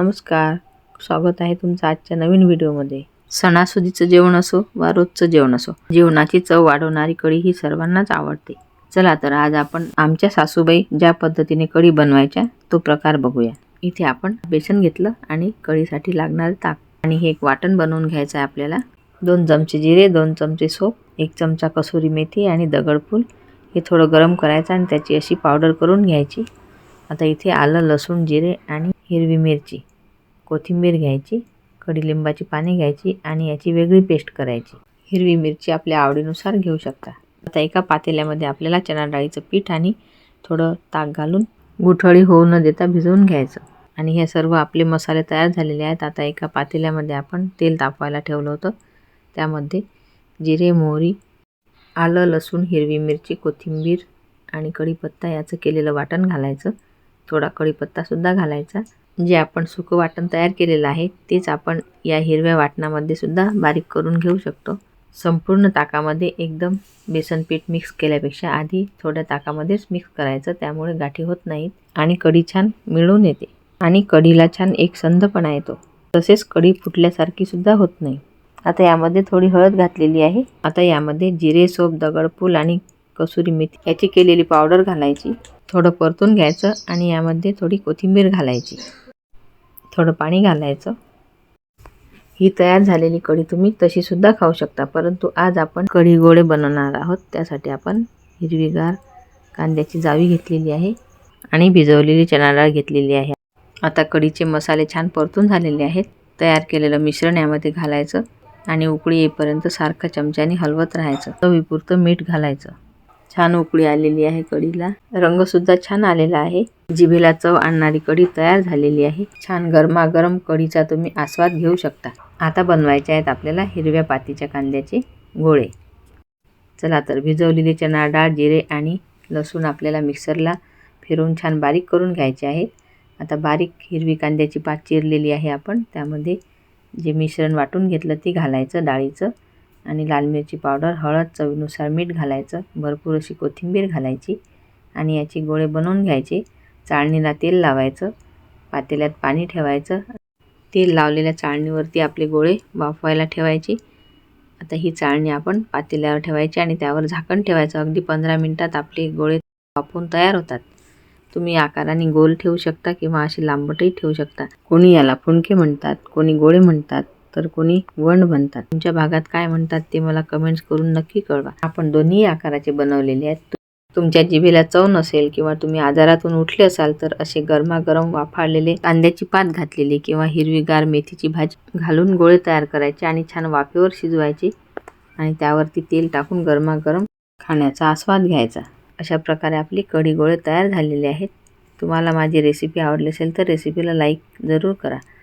नमस्कार. स्वागत आहे तुमचं आजच्या नवीन व्हिडिओमध्ये. सणासुदीचं जेवण असो वा रोजचं जेवण असो जेवणाची चव वाढवणारी कढी ही सर्वांनाच आवडते. चला तर आज आपण आमच्या सासूबाई ज्या पद्धतीने कढी बनवायच्या तो प्रकार बघूया. इथे आपण बेसन घेतलं आणि कढीसाठी लागणारं ताक आणि हे एक वाटण बनवून घ्यायचं आहे आपल्याला. दोन चमचे जिरे दोन चमचे सोप एक चमचा कसुरी मेथी आणि दगडफूल हे थोडं गरम करायचं आणि त्याची अशी पावडर करून घ्यायची. आता इथे आलं लसूण जिरे आणि हिरवी मिरची. कोथिंबीर घ्यायची कडीलिंबाची पाने घ्यायची आणि याची वेगळी पेस्ट करायची. हिरवी मिरची आपल्या आवडीनुसार घेऊ शकता. आता एका पातेल्यामध्ये आपल्याला चणा डाळीचं पीठ आणि थोडं ताक घालून गुठळी होऊ न देता भिजवून घ्यायचं. आणि हे सर्व आपले मसाले तयार झालेले आहेत. आता एका पातेल्यामध्ये आपण तेल तापवायला ठेवलं होतं. त्यामध्ये जिरे मोहरी आलं लसूण हिरवी मिरची कोथिंबीर आणि कढीपत्ता याचं केलेलं वाटण घालायचं. थोडा कढीपत्तासुद्धा घालायचा. जे आपण सुकं वाटण तयार केलेलं आहे तेच आपण या हिरव्या वाटणामध्ये सुद्धा बारीक करून घेऊ शकतो. संपूर्ण ताकामध्ये एकदम बेसन पीठ मिक्स केल्यापेक्षा आधी थोड्या ताकामध्येच मिक्स करायचं त्यामुळे गाठी होत नाहीत आणि कढी छान मिळून येते. आणि कढीला छान एक संधपणा येतो तसेच कढी फुटल्यासारखी सुद्धा होत नाही. आता यामध्ये थोडी हळद घातलेली आहे. आता यामध्ये जिरे सोप दगडफूल आणि कसुरी मेथी याची केलेली पावडर घालायची. थोडं परतून घ्यायचं आणि यामध्ये थोडी कोथिंबीर घालायची. थोडं पाणी घालायचं. ही तयार झालेली कढी तुम्ही तशीसुद्धा खाऊ शकता परंतु आज आपण कढी गोळे बनवणार आहोत. त्यासाठी आपण हिरवीगार कांद्याची जावी घेतलेली आहे आणि भिजवलेली चणा डाळ घेतलेली आहे. आता कढीचे मसाले छान परतून झालेले आहेत. तयार केलेलं मिश्रण यामध्ये घालायचं आणि उकळी येईपर्यंत सारखं चमच्याने हलवत राहायचं. चवीपुरतं मीठ घालायचं. छान उकळी आलेली आहे कढीला. रंगसुद्धा छान आलेला आहे. जिभेला चव आणणारी कढी तयार झालेली आहे. छान गरमागरम कढीचा तुम्ही आस्वाद घेऊ शकता. आता बनवायचे आहेत आपल्याला हिरव्या पातीच्या कांद्याचे गोळे. चला तर भिजवलेली चणा डाळ जिरे आणि लसूण आपल्याला मिक्सरला फिरवून छान बारीक करून घ्यायचे आहेत. आता बारीक हिरवी कांद्याची पात चिरलेली आहे आपण. त्यामध्ये जे मिश्रण वाटून घेतलं ते घालायचं डाळीचं. आणि लाल मिरची पावडर हळद चवीनुसार मीठ घालायचं भरपूर अशी कोथिंबीर घालायची आणि याचे गोळे बनवून घ्यायचे. चाळणीला तेल लावायचं पातेल्यात पाणी ठेवायचं. तेल लावलेल्या चाळणीवरती आपले गोळे वाफवायला ठेवायचे. आता ही चाळणी आपण पातेल्यावर ठेवायची आणि त्यावर झाकण ठेवायचं. अगदी पंधरा मिनटात आपले गोळे वाफवून तयार होतात. तुम्ही आकाराने गोल ठेवू शकता किंवा असे लांबटही ठेवू शकता. कोणी याला फुणके म्हणतात कोणी गोळे म्हणतात. तर कोणी वण बनतात तुमच्या भागात काय म्हणतात ते मला कमेंट्स करून नक्की कळवा. आपण दोन्ही आकाराचे बनवलेले आहेत. तुमच्या जिभेला चव नसेल किंवा तुम्ही आजारातून उठले असाल तर असे गरमागरम वाफाळलेले कांद्याची पात घातलेली किंवा हिरवीगार मेथीची भाजी घालून गोळे तयार करायचे आणि छान वाफेवर शिजवायचे आणि त्यावरती तेल टाकून गरमागरम खाण्याचा आस्वाद घ्यायचा. अशा प्रकारे आपली कढी गोळे तयार झालेले आहेत. तुम्हाला माझी रेसिपी आवडली असेल तर रेसिपीला लाईक जरूर करा.